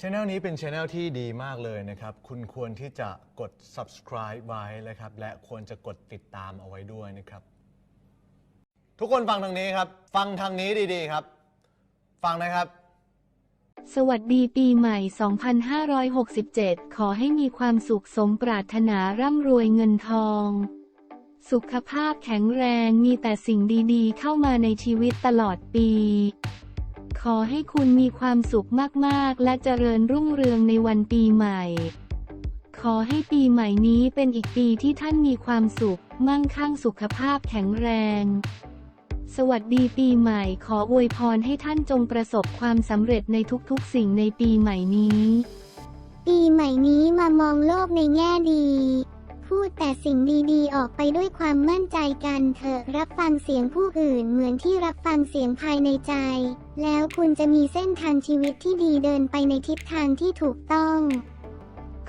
ช anel นี้เป็นช anel ที่ดีมากเลยนะครับ คุณควรที่จะกด subscribe ไว้นะครับ และควรจะกดติดตามเอาไว้ด้วยนะครับ ทุกคนฟังทางนี้ครับ ฟังทางนี้ดีๆครับ ฟังนะครับ สวัสดีปีใหม่ 2567 ขอให้มีความสุขสมปรารถนาร่ำรวยเงินทอง สุขภาพแข็งแรงมีแต่สิ่งดีๆ เข้ามาในชีวิตตลอดปี อให้คุณมีความสุขมากๆ และเจริญรุ่งเรืองในวันปีใหม่ ขอให้ปีใหม่นี้เป็นอีกปีที่ท่านมีความสุข มั่งคั่งสุขภาพแข็งแรง สวัสดีปีใหม่ขออวยพรให้ท่านจงประสบความสำเร็จในทุกๆ สิ่งในปีใหม่นี้ ปีใหม่นี้มามองโลกในแง่ดี พูดแต่สิ่งดีๆ ออกไปด้วยความมั่นใจกันเถอะรับฟังเสียงผู้อื่นเหมือนที่รับฟังเสียงภายในใจ แล้วคุณจะมีเส้นทางชีวิตที่ดีเดินไปในทิศทางที่ถูกต้อง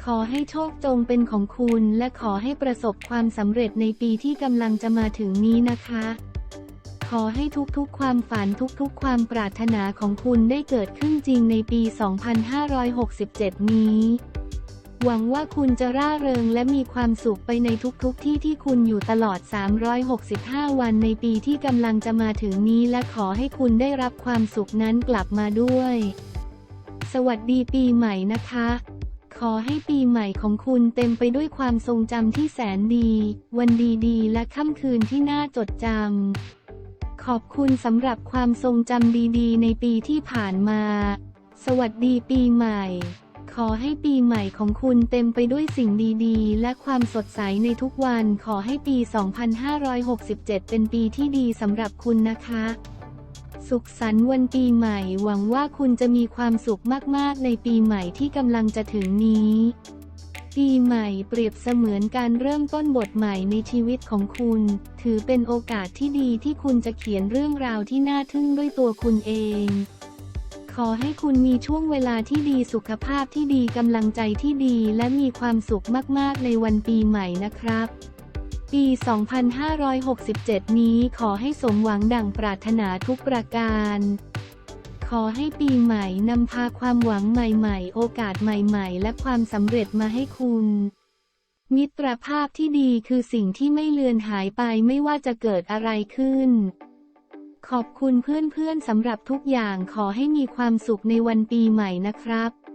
ขอให้โชคจงเป็นของคุณและขอให้ประสบความสำเร็จในปีที่กำลังจะมาถึงนี้นะคะ ขอให้ทุกๆ ความฝันทุกๆ ความปรารถนาของคุณได้เกิดขึ้นจริงในปี 2567 นี้ หวังว่าคุณจะร่าเริงและมีความสุขไปในทุกๆที่ที่คุณอยู่ตลอด 365 วันในปีที่กำลังจะมาถึงนี้และขอให้คุณได้รับความสุขนั้นกลับมาด้วย สวัสดีปีใหม่นะคะ ขอให้ปีใหม่ของคุณเต็มไปด้วยความทรงจำที่แสนดี วันดีๆ และค่ำคืนที่น่าจดจำ ขอบคุณสำหรับความทรงจำดีๆ ในปีที่ผ่านมา สวัสดีปีใหม่ ขอให้ปีใหม่ของคุณเต็มไปด้วยสิ่งดีๆ และความสดใสในทุกวัน ขอให้ปี 2567 เป็นปีที่ดีสำหรับคุณนะคะ สุขสันต์วันปีใหม่ หวังว่าคุณจะมีความสุขมากๆ ในปีใหม่ที่กำลังจะถึงนี้ ปีใหม่เปรียบเสมือนการเริ่มต้นบทใหม่ในชีวิตของคุณ ถือเป็นโอกาสที่ดีที่คุณจะเขียนเรื่องราวที่น่าทึ่งด้วยตัวคุณเอง ขอให้คุณมีช่วงเวลาที่ดีสุขภาพที่ดีกำลังใจที่ดีและมีความสุขมากๆในวันปีใหม่นะครับ ปี 2567 นี้ขอให้สมหวังดั่งปรารถนาทุกประการ ขอให้ปีใหม่นำพาความหวังใหม่ๆ โอกาสใหม่ๆ และความสำเร็จมาให้คุณมิตรภาพที่ดีคือสิ่งที่ไม่เลือนหายไปไม่ว่าจะเกิดอะไรขึ้น ขอบคุณเพื่อนๆสำหรับทุกอย่างขอให้มีความสุขในวันปีใหม่นะครับ